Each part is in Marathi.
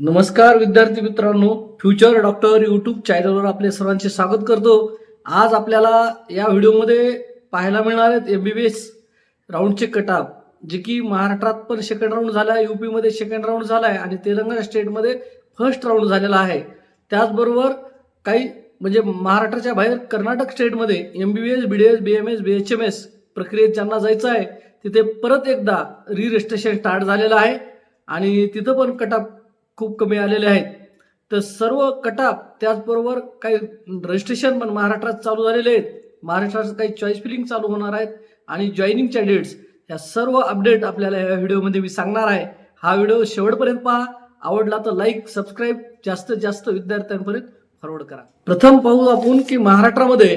नमस्कार विद्यार्थी मित्रांनो फ्युचर डॉक्टर यूट्यूब चॅनलवर आपले सर्वांचे स्वागत करतो. आज आपल्याला या व्हिडिओमध्ये पाहायला मिळणार आहेत एम बी बी एस राऊंडचे कटाप जे की महाराष्ट्रात पण सेकंड राऊंड झाला आहे युपीमध्ये सेकंड राऊंड झाला आहे आणि तेलंगणा स्टेटमध्ये फर्स्ट राऊंड झालेला आहे. त्याचबरोबर काही म्हणजे महाराष्ट्राच्या बाहेर कर्नाटक स्टेटमध्ये M B B S B D S B M S B H M S प्रक्रियेत ज्यांना जायचं आहे तिथे परत एकदा री रजिस्ट्रेशन स्टार्ट झालेलं आहे. आणि तिथं पण कटाप खूप कमी आलेले आहेत. तर सर्व कटाप त्याचबरोबर काही रजिस्ट्रेशन पण महाराष्ट्रात चालू झालेले आहेत. महाराष्ट्रात काही चॉईस फिलिंग चालू होणार आहेत आणि जॉईनिंगच्या डेट्स या सर्व अपडेट आपल्याला या व्हिडिओमध्ये मी सांगणार आहे. हा व्हिडिओ शेवटपर्यंत पहा. आवडला तर लाईक सबस्क्राईब जास्तीत जास्त विद्यार्थ्यांपर्यंत फॉरवर्ड करा. प्रथम पाहू आपण की महाराष्ट्रामध्ये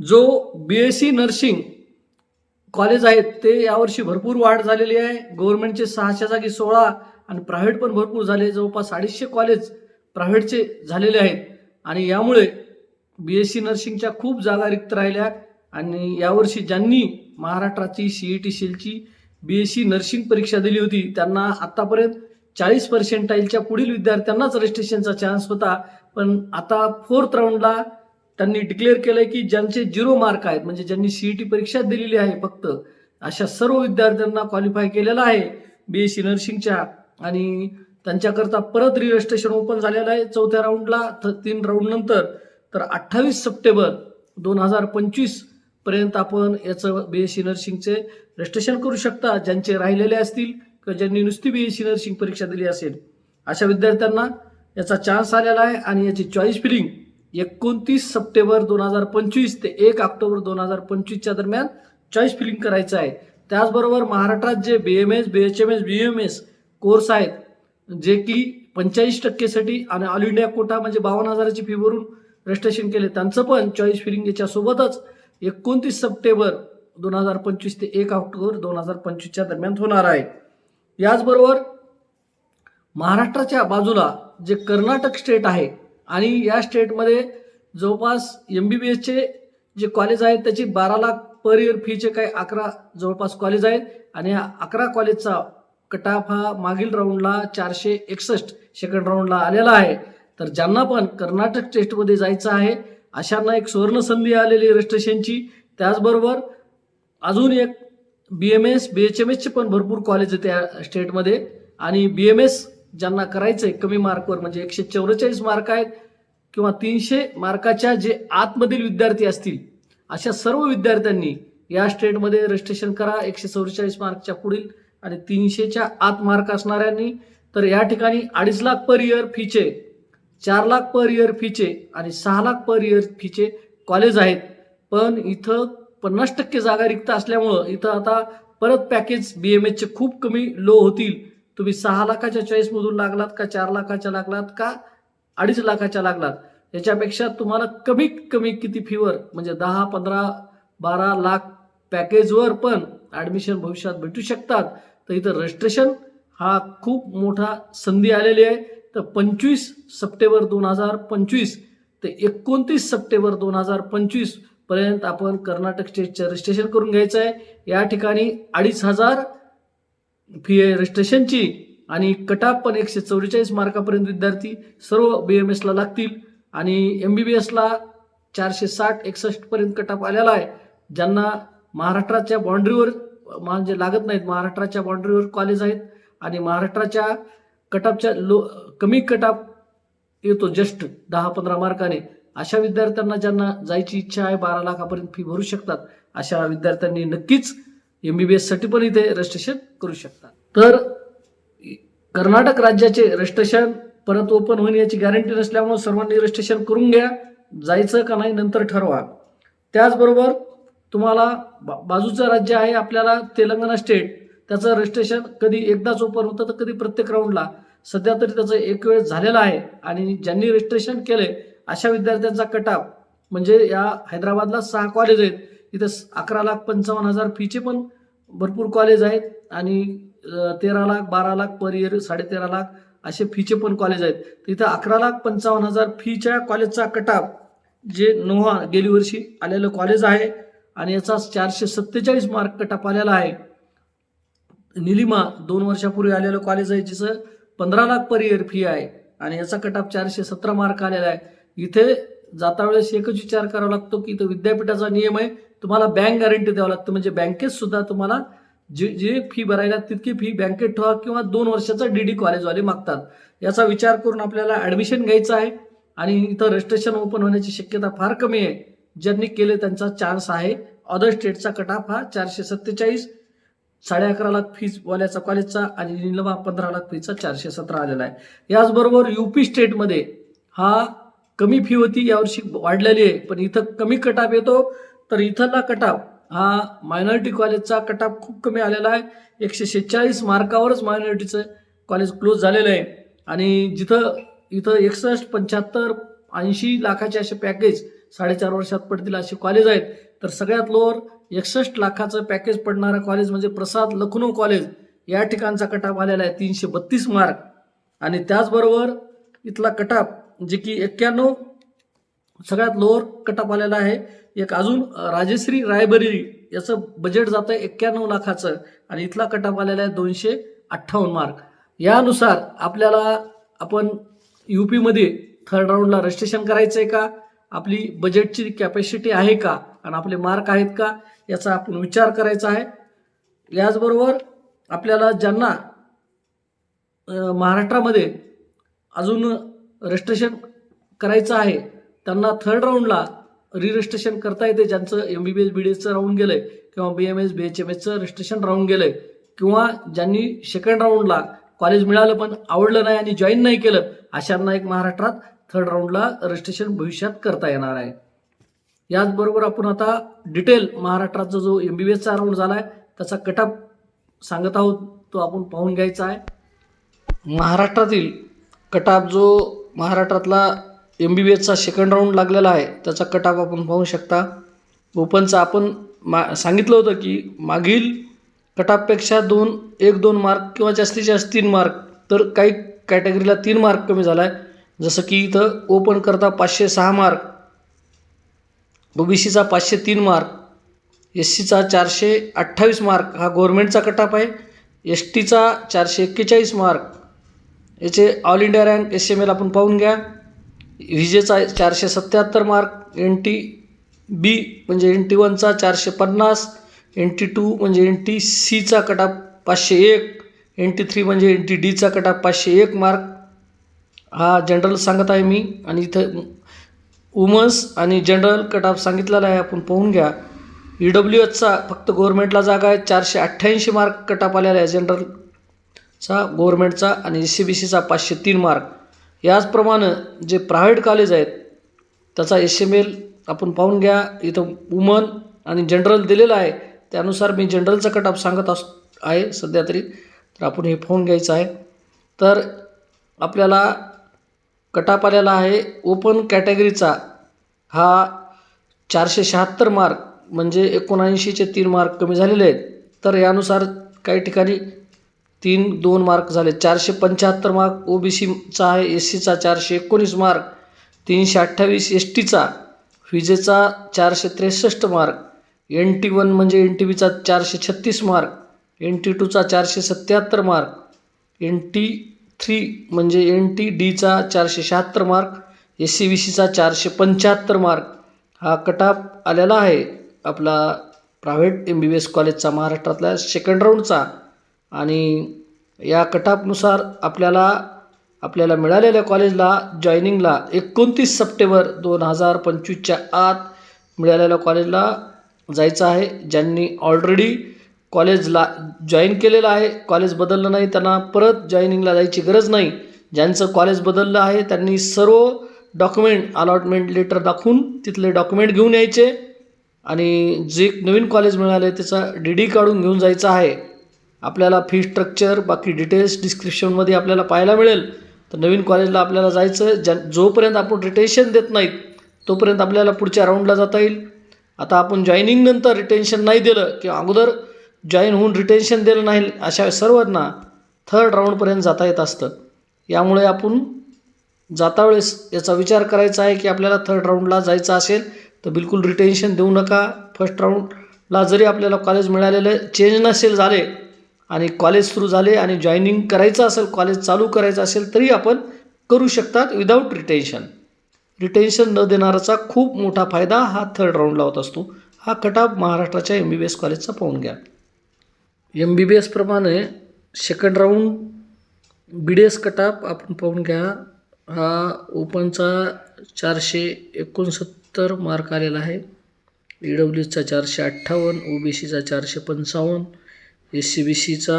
जो B S C nursing college आहेत ते यावर्षी भरपूर वाढ झालेली आहे. गव्हर्नमेंटचे सहाशे जागी सोळा आणि प्रायव्हेट पण भरपूर झाले. जवळपास अडीचशे कॉलेज प्रायव्हेटचे झालेले आहेत. आणि यामुळे बी एस सी नर्सिंगच्या खूप जागा रिक्त राहिल्या. आणि यावर्षी ज्यांनी महाराष्ट्राची सी ई टी सीलची बी एस सी नर्सिंग परीक्षा दिली होती त्यांना आतापर्यंत चाळीस पर्सेंटाईलच्या पुढील विद्यार्थ्यांनाच रजिस्ट्रेशनचा चान्स होता. पण आता फोर्थ राऊंडला त्यांनी डिक्लेअर केलं की ज्यांचे झिरो मार्क आहेत म्हणजे ज्यांनी सी ई टी परीक्षा दिलेली आहे फक्त अशा सर्व विद्यार्थ्यांना क्वालिफाय केलेलं आहे बी एस सी नर्सिंगच्या आणि त्यांच्याकरता परत रजिस्ट्रेशन ओपन झालेलं आहे. चौथ्या राऊंडला तीन राऊंड नंतर तर अठ्ठावीस सप्टेंबर दोन हजार पंचवीसपर्यंत आपण याचं बी एस सी नर्सिंगचे रजिस्ट्रेशन करू शकता. ज्यांचे राहिलेले असतील किंवा ज्यांनी नुसती बी एस सी नर्सिंग परीक्षा दिली असेल अशा विद्यार्थ्यांना याचा चान्स आलेला आहे आणि याची चॉईस फिलिंग एकोणतीस सप्टेंबर दोन हजार पंचवीस ते एक ऑक्टोबर दोन हजार पंचवीसच्या दरम्यान चॉईस फिलिंग करायचं आहे. त्याचबरोबर महाराष्ट्रात जे B M S B H M S B M S course आहेत जे की पंचेचाळीस टक्केसाठी आणि ऑल इंडिया कोटा म्हणजे बावन्न हजाराची फी भरून रजिस्ट्रेशन केले. त्यांचं पण चॉईस फिलिंग याच्यासोबतच एकोणतीस सप्टेंबर दोन हजार पंचवीस ते एक ऑक्टोबर दोन हजार पंचवीसच्या दरम्यान होणार आहे. याचबरोबर महाराष्ट्राच्या बाजूला जे कर्नाटक स्टेट आहे आणि या स्टेटमध्ये जवळपास एम बी बी एसचे जे कॉलेज आहेत त्याची बारा लाख पर इयर फीचे काही अकरा जवळपास कॉलेज आहेत आणि या अकरा कॉलेजचा कटाफ हा मागील राऊंडला चारशे एकसष्ट सेकंड राऊंडला आलेला आहे. तर ज्यांना पण कर्नाटक टेस्टमध्ये जायचं आहे अशांना एक सुवर्ण संधी आलेली रजिस्ट्रेशनची त्याचबरोबर अजून एक B M S B H M एसचे पण भरपूर कॉलेज आहे त्या स्टेटमध्ये आणि बी एम एस ज्यांना करायचं आहे कमी मार्कवर म्हणजे एकशे चौवेचाळीस मार्क आहेत किंवा तीनशे मार्काच्या जे आतमधील विद्यार्थी असतील अशा सर्व विद्यार्थ्यांनी या स्टेटमध्ये रजिस्ट्रेशन करा. एकशे चौवेचाळीस मार्कच्या पुढील आणि तीनशेच्या आत मार्क असणाऱ्यांनी तर या ठिकाणी अडीच लाख पर इयर फीचे चार लाख पर इयर फीचे आणि सहा लाख पर इयर फीचे कॉलेज आहेत. पण इथं पन्नास टक्के जागा रिक्त असल्यामुळं इथं आता परत पॅकेज बी एम एचचे खूप कमी लो होतील. तुम्ही सहा लाखाच्या चॉईसमधून लागलात का चार लाखाच्या लागलात का अडीच लाखाच्या लागलात? याच्यापेक्षा तुम्हाला कमीत कमी किती फीवर म्हणजे दहा पंधरा बारा लाख पॅकेजवर पण ॲडमिशन भविष्यात भेटू शकतात. तर इथं रजिस्ट्रेशन हा खूप मोठा संधी आलेली आहे. तर पंचवीस सप्टेंबर दोन हजार पंचवीस ते एकोणतीस सप्टेंबर दोन हजार पंचवीसपर्यंत आपण कर्नाटक स्टेटचं रजिस्ट्रेशन करून घ्यायचं आहे. या ठिकाणी अडीच हजार फी आहे रजिस्ट्रेशनची आणि कटाप पण एकशे चौवेचाळीस मार्कापर्यंत विद्यार्थी सर्व बी एम एसला लागतील. आणि एम बी बी एसला चारशे साठ एकसष्टपर्यंत कटाप आलेला आहे. ज्यांना महाराष्ट्राच्या बाँड्रीवर म्हणजे लागत नाहीत महाराष्ट्राच्या बाँड्रीवर कॉलेज आहेत आणि महाराष्ट्राच्या कटापच्या लो कमी कटाप येतो जस्ट दहा पंधरा मार्काने अशा विद्यार्थ्यांना ज्यांना जायची इच्छा आहे बारा लाखापर्यंत फी भरू शकतात अशा विद्यार्थ्यांनी नक्कीच एम बी बी एससाठी पण इथे रजिस्ट्रेशन करू शकतात. तर कर्नाटक राज्याचे रजिस्ट्रेशन परत ओपन होईल याची गॅरंटी नसल्यामुळे सर्वांनी रजिस्ट्रेशन करून घ्या जायचं का नाही नंतर ठरवा. त्याचबरोबर तुम्हाला बा- बाजूचं राज्य आहे आपल्याला तेलंगणा स्टेट त्याचं रजिस्ट्रेशन कधी एकदाच ओपन होतं तर कधी प्रत्येक राऊंडला सध्या तरी त्याचं एक वेळ झालेलं आहे आणि ज्यांनी रजिस्ट्रेशन केले अशा विद्यार्थ्यांचा कटाप म्हणजे या हैदराबादला सहा कॉलेज आहेत. इथं अकरा लाख पंचावन्न हजार फीचे पण भरपूर कॉलेज आहेत आणि तेरा लाख बारा लाख पर इयर साडेतेरा लाख असे फीचे पण कॉलेज आहेत. तर इथं अकरा लाख पंचावन्न हजार फीच्या कॉलेजचा कटाप जे नोहा गेली वर्षी आलेलं कॉलेज आहे. आणि याचा चारशे सत्तेचाळीस मार्क कटाप आलेला आहे. निलिमा दोन वर्षापूर्वी आलेलं कॉलेज आहे जिचं पंधरा लाख पर इयर फी आहे. आणि याचा कटाप चारशे सतरा मार्क आलेला आहे. इथे जाता वेळेस एकच विचार करावा लागतो की इथं विद्यापीठाचा नियम आहे तुम्हाला बँक गॅरंटी द्यावं लागतं. म्हणजे बँकेत सुद्धा तुम्हाला जी जी फी भरायला तितकी फी बँकेत ठेवा किंवा दोन वर्षाचा डी डी कॉलेजवाले मागतात. याचा विचार करून आपल्याला ॲडमिशन घ्यायचं आहे. आणि इथं रजिस्ट्रेशन ओपन होण्याची शक्यता फार कमी आहे. ज्यांनी केले त्यांचा चान्स आहे. अदर स्टेटचा कटाप हा चारशे सत्तेचाळीस. साडे अकरा लाख फीज वाल्याचा कॉलेजचा आणि निलमा पंधरा लाख फीचा चारशे सतरा आलेला आहे. याचबरोबर युपी स्टेटमध्ये हा कमी फी होती यावर्षी वाढलेली आहे. पण इथं कमी कटाप येतो. तर इथला कटाप हा मायनॉरिटी कॉलेजचा कटाप खूप कमी आलेला आहे. एकशे शेहेचाळीस मार्कावरच मायनॉरिटीचं कॉलेज क्लोज झालेलं आहे. आणि जिथं इथं एकसष्ट पंच्याहत्तर ऐंशी लाखाचे असे पॅकेज साडेचार वर्षात पडतील असे कॉलेज आहेत. तर सगळ्यात लोअर एकसष्ट लाखाचं पॅकेज पडणारं कॉलेज म्हणजे प्रसाद लखनौ कॉलेज या ठिकाणचा कटाप आलेला आहे तीनशे बत्तीस मार्क आणि त्याचबरोबर इथला कटाप जे की एक्क्याण्णव सगळ्यात लोअर कटाप आलेला आहे. एक अजून राजश्री रायबरेली याचं बजेट जातं आहे एक्क्याण्णव लाखाचं. आणि इथला कटाप आलेला आहे दोनशे अठ्ठावन्न मार्क यानुसार आपल्याला आपण यू पीमध्ये थर्ड राऊंडला रजिस्ट्रेशन करायचं आहे का? आपली बजेटची कॅपॅसिटी आहे का? आणि आपले मार्क आहेत का? याचा आपण विचार करायचा आहे. याचबरोबर आपल्याला ज्यांना महाराष्ट्रामध्ये अजून रजिस्ट्रेशन करायचं आहे त्यांना थर्ड राऊंडला रिरजिस्ट्रेशन करता येते. ज्यांचं M B B S B D एसचं राऊंड गेलं आहे किंवा B M S B H M एसचं रजिस्ट्रेशन राऊंड गेलं आहे किंवा ज्यांनी सेकंड राऊंडला कॉलेज मिळालं पण आवडलं नाही आणि जॉईन नाही केलं अशांना एक महाराष्ट्रात थर्ड राऊंडला रजिस्ट्रेशन भविष्यात करता येणार आहे. याचबरोबर आपण आता डिटेल महाराष्ट्राचा जो एम बी बी एसचा राऊंड झाला आहे त्याचा कटअप सांगत आहोत तो आपण पाहून घ्यायचा आहे. महाराष्ट्रातील कटाप जो महाराष्ट्रातला एम बी बी एसचा सेकंड राऊंड लागलेला आहे त्याचा कटाप आपण पाहू शकता. ओपनचा आपण मा सांगितलं होतं की मागील कटापपेक्षा दोन एक दोन मार्क किंवा जास्तीत जास्त तीन मार्क तर काही कॅटेगरीला तीन मार्क कमी झाला आहे जसं की इथं ओपन करता पाचशे सहा मार्क ओबीसीचा पाचशे तीन मार्क एस सीचा चारशे अठ्ठावीस मार्क हा गव्हर्मेंटचा कटाप आहे. एस टीचा चारशे एक्केचाळीस मार्क याचे all India rank S M L आपण पाहून घ्या. विजेचा चारशे सत्त्याहत्तर मार्क एन टी बी म्हणजे एन टी वनचा चारशे पन्नास एन टी टू म्हणजे एन टी सीचा कटाप पाचशे एक एन टी थ्री म्हणजे एन टी डीचा कटाप पाचशे एक मार्क हा जनरल सांगत आहे मी आणि इथं वुमन्स आणि जनरल कटाप सांगितलेला आहे आपण पाहून घ्या. ई डब्ल्यू एचचा फक्त गव्हर्मेंटला जागा आहे चारशे अठ्ठ्याऐंशी मार्क कटअप आलेला आहे जनरलचा गव्हर्मेंटचा आणि एस सी बी सीचा पाचशे तीन मार्क याचप्रमाणे जे प्रायव्हेट कॉलेज आहेत त्याचा एस एम एल आपण पाहून घ्या. इथं वुमन आणि जनरल दिलेला आहे. त्यानुसार मी जनरलचा कटअप सांगत अस आहे सध्या तरी. तर आपण हे पाहून घ्यायचं आहे. तर आपल्याला कटाप आलेला आहे. ओपन कॅटेगरीचा हा चारशे शहात्तर मार्क म्हणजे एकोणऐंशीचे तीन मार्क कमी झालेले आहेत. तर यानुसार काही ठिकाणी तीन दोन मार्क झाले. चारशे पंच्याहत्तर मार्क ओ बी सीचा आहे. एस सीचा चारशे एकोणीस मार्क तीनशे अठ्ठावीस एस टीचा विजेचा चारशे त्रेसष्ट मार्क एन टी वन म्हणजे एन टी बीचा चारशे छत्तीस मार्क एन टी टूचा चारशे सत्त्याहत्तर मार्क एन टी थ्री म्हणजे एन टी डीचा चारशे शहात्तर मार्क एस सी बी सीचा चारशे पंच्याहत्तर मार्क हा कटाप आलेला आहे आपला private M B B S कॉलेजचा महाराष्ट्रातल्या सेकंड राऊंडचा आणि या कटापनुसार आपल्याला आपल्याला मिळालेल्या कॉलेजला जॉईनिंगला एकोणतीस सप्टेंबर दोन हजार पंचवीसच्या आत मिळालेल्या कॉलेजला जायचं आहे ज्यांनी ऑलरेडी कॉलेजला जॉईन केलेलं आहे. कॉलेज बदललं नाही त्यांना परत जॉईनिंगला जायची गरज नाही. ज्यांचं कॉलेज बदललं आहे त्यांनी सर्व डॉक्युमेंट अलॉटमेंट लेटर दाखवून तिथले डॉक्युमेंट घेऊन यायचे आणि जे नवीन कॉलेज मिळाले त्याचा डी डी काढून घेऊन जायचं आहे. आपल्याला फी स्ट्रक्चर बाकी डिटेल्स डिस्क्रिप्शनमध्ये आपल्याला पाहायला मिळेल. तर नवीन कॉलेजला आपल्याला जायचं ज्या जोपर्यंत आपण रिटेन्शन देत नाहीत तोपर्यंत आपल्याला पुढच्या राऊंडला जाता येईल. आता आपण जॉईनिंगनंतर रिटेन्शन नाही दिलं किंवा अगोदर जॉईन होऊन रिटेन्शन दिलं नाही अशा सर्वांना थर्ड राऊंडपर्यंत जाता येत असतं. यामुळे आपण जाता वेळेस याचा विचार करायचा आहे की आपल्याला थर्ड राऊंडला जायचं असेल तर बिलकुल रिटेन्शन देऊ नका. फर्स्ट राऊंडला जरी आपल्याला कॉलेज मिळालेलं चेंज नसेल झाले आणि कॉलेज सुरू झाले आणि जॉईनिंग करायचं असेल कॉलेज चालू करायचं असेल तरी आपण करू शकतात विदाऊट रिटेन्शन रिटेन्शन न देणाराचा खूप मोठा फायदा हा थर्ड राऊंडला होत असतो. हा कटाप महाराष्ट्राच्या एम बी बी एस कॉलेजचा पाहून घ्या. M B B एसप्रमाणे second round B D S cutoff आपण पाहून घ्या. हा ओपनचा चारशे एकोणसत्तर मार्क आलेला आहे. ई डब्ल्यूचा चारशे अठ्ठावन्न ओ बी सीचा चारशे पंचावन्न एस सी बी सीचा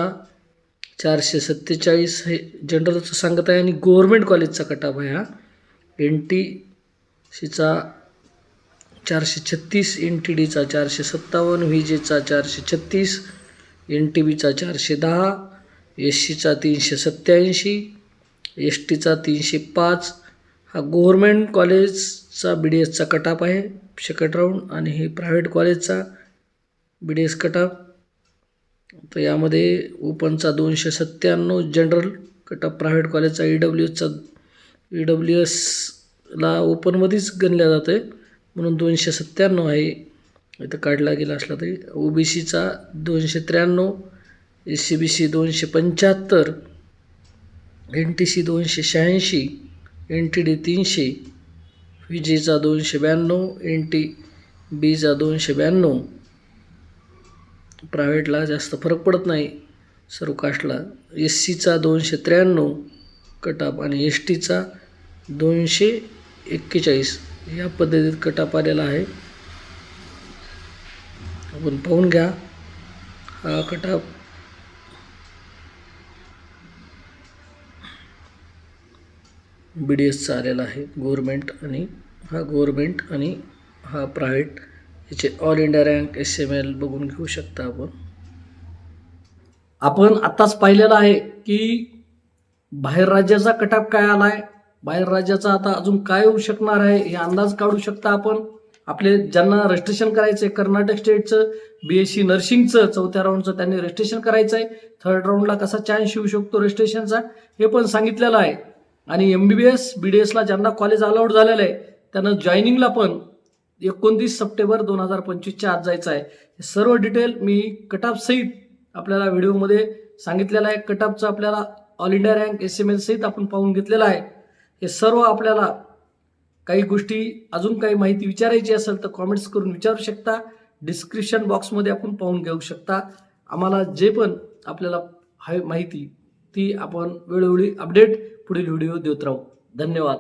चारशे सत्तेचाळीस हे जनरलचं सांगत आहे आणि गव्हर्मेंट कॉलेजचा कटाप आहे हा. एन टी सीचा चारशे छत्तीस एन टी डीचा चारशे सत्तावन्न व्ही जेचा चारशे छत्तीस एन टी बीचा चारशे दहा एस सीचा तीनशे सत्त्याऐंशी एस टीचा तीनशे पाच. हा गव्हर्मेंट कॉलेजचा बी डी एसचा कटाप आहे सेकंड राऊंड आणि हे प्रायव्हेट कॉलेजचा बी डी एस कटाप तर यामध्ये ओपनचा दोनशे सत्त्याण्णव जनरल कटाप प्रायव्हेट कॉलेजचा ई डब्ल्यू एसचा ई डब्ल्यू एसला ओपनमध्येच गणल्या जातं आहे म्हणून दोनशे सत्त्याण्णव आहे. इथं काढला गेला असला तरी ओ बी सीचा दोनशे त्र्याण्णव एस सी बी सी दोनशे पंच्याहत्तर एन टी सी दोनशे शहाऐंशी एन टी डी तीनशे व्ही जीचा दोनशे ब्याण्णव एन टी बीचा दोनशे ब्याण्णव. प्रायव्हेटला जास्त फरक पडत नाही. सर्व कास्टला एस सीचा दोनशे त्र्याण्णव कटाप आणि एस टीचा दोनशे एक्केचाळीस. या पद्धतीत कटाप आलेला आहे. आपण पाहून घ्या. हा कटाप बी डी एसचा आलेला आहे. गव्हर्मेंट आणि हा गव्हर्मेंट आणि हा प्रायव्हेट याचे all India rank S M L बघून घेऊ शकता आपण. आपण आत्ताच पाहिलेलं आहे की बाहेर राज्याचा कटाप काय आला आहे बाहेर राज्याचा आता अजून काय होऊ शकणार आहे? हे अंदाज काढू शकता आपण. आपले ज्यांना रजिस्ट्रेशन करायचं आहे कर्नाटक स्टेटचं बी एस सी नर्सिंगचं चौथ्या राऊंडचं त्यांनी रजिस्ट्रेशन करायचं आहे थर्ड राऊंडला कसा चान्स येऊ शकतो रजिस्ट्रेशनचा हे पण सांगितलेलं आहे. आणि M B B S B D एसला ज्यांना कॉलेज अलाउड झालेलं आहे त्यांना जॉईनिंगला पण एकोणतीस सप्टेंबर दोन हजार पंचवीसच्या आत जायचं आहे. हे सर्व डिटेल मी कटापसहित आपल्याला व्हिडिओमध्ये सांगितलेलं आहे. कटापचं आपल्याला all India rank S M L सहित आपण पाहून घेतलेलं आहे. हे सर्व आपल्याला काही गोष्टी अजून काही माहिती विचारायची असेल तर कॉमेंट्स करून विचारू शकता. डिस्क्रिप्शन बॉक्समध्ये आपण पाहून घेऊ शकता. आम्हाला जे पण आपल्याला हवी माहिती ती आपण वेळोवेळी अपडेट पुढील व्हिडिओ देत राहू. धन्यवाद.